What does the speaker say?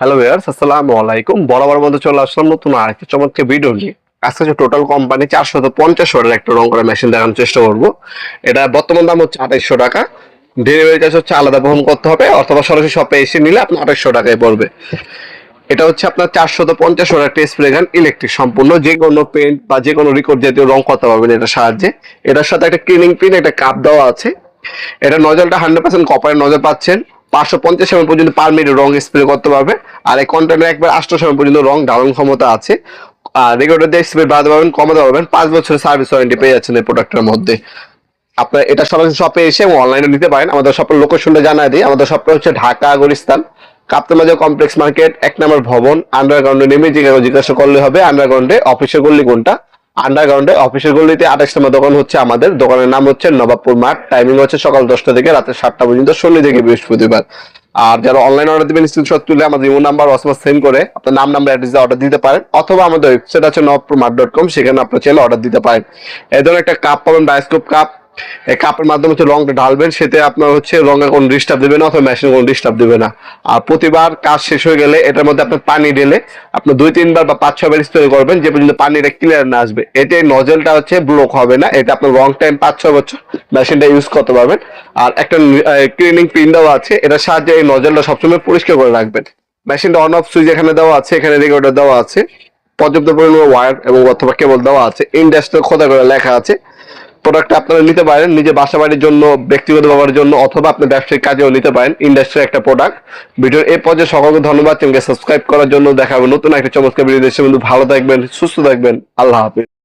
Hello viewers আসসালামু আলাইকুম। বরাবর মধ্যে চলে আসলাম নতুন আরেকটা চমৎকার ভিডিও নিয়ে। আজকে যে টোটাল কোম্পানি চারশত পঞ্চাশ ওয়াটের একটা রং করা মেশিন দেখানোর চেষ্টা করব। এটা বর্তমান দাম হচ্ছে আঠাইশশো টাকা। ডেলিভারি চার্জ হচ্ছে আলাদা বহন করতে হবে, অথবা সরাসরি শপে এসে নিলে আপনার আঠাইশশো টাকায় পড়বে। এটা হচ্ছে আপনার চারশত পঞ্চাশ ওয়াটের টেস্ট স্প্রে গান ইলেকট্রিক সম্পূর্ণ। যে কোনো পেন্ট বা যে কোনো রিকোড জাতীয় রং করতে পারবেন এটার সাহায্যে। এটার সাথে একটা ক্লিনিং পিন একটা কাপ দেওয়া আছে। এটা নজলটা হান্ড্রেড পার্সেন্ট কপারের নজল পাচ্ছেন। পাঁচশো পঞ্চাশ এমএল পর্যন্ত পার মিনিট রং স্প্রে করতে পারবে। আর এই কন্টেনার একবার আটশো এমএল পর্যন্ত রং ধারণ ক্ষমতা আছে। আর রেগুলেটর স্প্রে বাড়াতে পারবেন, কমাতে পারবেন। পাঁচ বছরের সার্ভিস ওয়ারেন্টি পেয়ে যাচ্ছেন এই প্রোডাক্টের মধ্যে। আপনার এটা সরাসরি শপে এসে এবং অনলাইনে নিতে পারেন। আমাদের শপের লোকেশনটা জানাই দিই। আমাদের শপটা হচ্ছে ঢাকা গুলিস্তান কাপ্তামাজা কমপ্লেক্স মার্কেট এক নম্বর ভবন আন্ডারগ্রাউন্ডে নেমে জিজ্ঞাসা করলে হবে। আন্ডারগ্রাউন্ডে অফিসের গল্লি কোনটা? আন্ডারগ্রাউন্ডে অফিসের গলিতে আঠাশ নম্বর দোকান হচ্ছে আমাদের। দোকানের নাম হচ্ছে নবাবপুর মাঠ। টাইমিং হচ্ছে সকাল দশটা থেকে রাতের সাতটা পর্যন্ত, শনি থেকে বৃহস্পতিবার। আর যারা অনলাইন অর্ডার দিবেন স্ক্রিনশট তুলে আমাদের ইমো নাম্বার অথবা সেন্ড করে আপনার নাম নাম্বার অ্যাড্রেস অর্ডার দিতে পারেন, অথবা আমাদের ওয়েবসাইট আছে নবাবপুর মাঠ ডট কম সেখানে আপনার চাইলে অর্ডার দিতে পারেন। এই ধরনের একটা কাপ পাবেন বায়োস্কোপ কাপ কাপের মাধ্যমে হচ্ছে রংটা ঢালবেন, সেতে আপনার হচ্ছে রঙের কোনো ডিস্টার্ব দেবে না অথবা মেশিন কোনো ডিস্টার্ব দেবে না। আর প্রতিবার কাজ শেষ হয়ে গেলে এটার মধ্যে আপনার পানি ঢেলে আপনি দুই, তিনবার বা পাঁচ ছবার স্প্রে করবেন, যে পর্যন্ত পানিটা ক্লিয়ার না আসবে। এতে নজলটা হচ্ছে ব্লক হবে না, এটা আপনার লং টাইম পাঁচ, ছয় বছর মেশিনটা ইউজ করতে পারবেন। আর একটা ক্লিনিং পিন দেওয়া আছে, এটার সাহায্যে এই নজলটা সবসময় পরিষ্কার করে রাখবেন। মেশিনটা অন অফ সুইচ এখানে দেওয়া আছে, এখানে রেগুলেটর দেওয়া আছে। পর্যাপ্ত পরিমাণে ওয়্যার এবং অথবা কেবল দেওয়া আছে। ইন্ডাস্ট্রি খোদা করে লেখা আছে প্রোডাক্টটা আপনারা নিতে পারেন নিজে বাসা বাড়ির জন্য, ব্যক্তিগত ব্যবহারের জন্য, অথবা আপনার ব্যবসায়িক কাজেও নিতে পারেন ইন্ডাস্ট্রির একটা প্রোডাক্ট ভিডিওর এই পর্যায়ে সকলকে ধন্যবাদ। চ্যানেলকে সাবস্ক্রাইব করার জন্য দেখাবো নতুন একটা চমৎকার ভিডিও দেশে বন্ধু ভালো থাকবেন, সুস্থ থাকবেন। আল্লাহ হাফিজ।